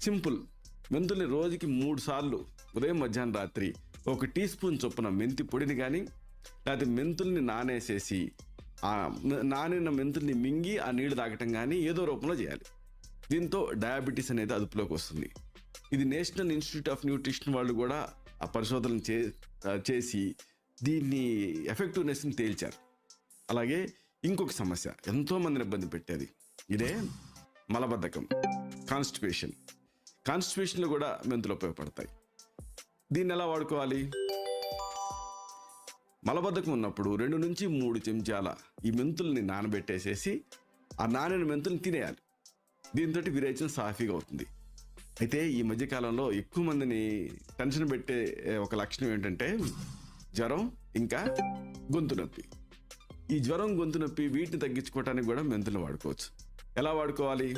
Simple. మెంతుల్ని రోజుకి మూడు సార్లు ఉదయం మధ్యాహ్నం రాత్రి ఒక టీ స్పూన్ చొప్పున మెంతి పొడిని కానీ లేకపోతే మెంతుల్ని నానేసేసి ఆ నానిన మెంతుల్ని మింగి ఆ నీళ్ళు తాగటం కానీ ఏదో రూపంలో చేయాలి. దీంతో డయాబెటీస్ అనేది అదుపులోకి వస్తుంది. ఇది నేషనల్ ఇన్స్టిట్యూట్ ఆఫ్ న్యూట్రిషన్ వాళ్ళు కూడా ఆ పరిశోధనలు చే చేసి దీన్ని ఎఫెక్టివ్నెస్ని తేల్చారు. అలాగే ఇంకొక సమస్య. ఎంతోమందిని ఇబ్బంది పెట్టేది. ఇదే మలబద్ధకం. కాన్స్టిపేషన్. కాన్స్టిట్యూషన్లు కూడా మెంతులు ఉపయోగపడతాయి. దీన్ని ఎలా వాడుకోవాలి? మలబద్ధకం ఉన్నప్పుడు రెండు నుంచి మూడు చెంచాల ఈ మెంతుల్ని నానబెట్టేసేసి ఆ నానిన మెంతుల్ని తినేయాలి. దీంతో విరేచన సాఫీగా అవుతుంది. అయితే ఈ మధ్యకాలంలో ఎక్కువ మందిని టెన్షన్ పెట్టే ఒక లక్షణం ఏంటంటే జ్వరం ఇంకా గొంతు నొప్పి. ఈ జ్వరం గొంతు నొప్పి వీటిని తగ్గించుకోవడానికి కూడా మెంతులు వాడుకోవచ్చు. ఎలా వాడుకోవాలి?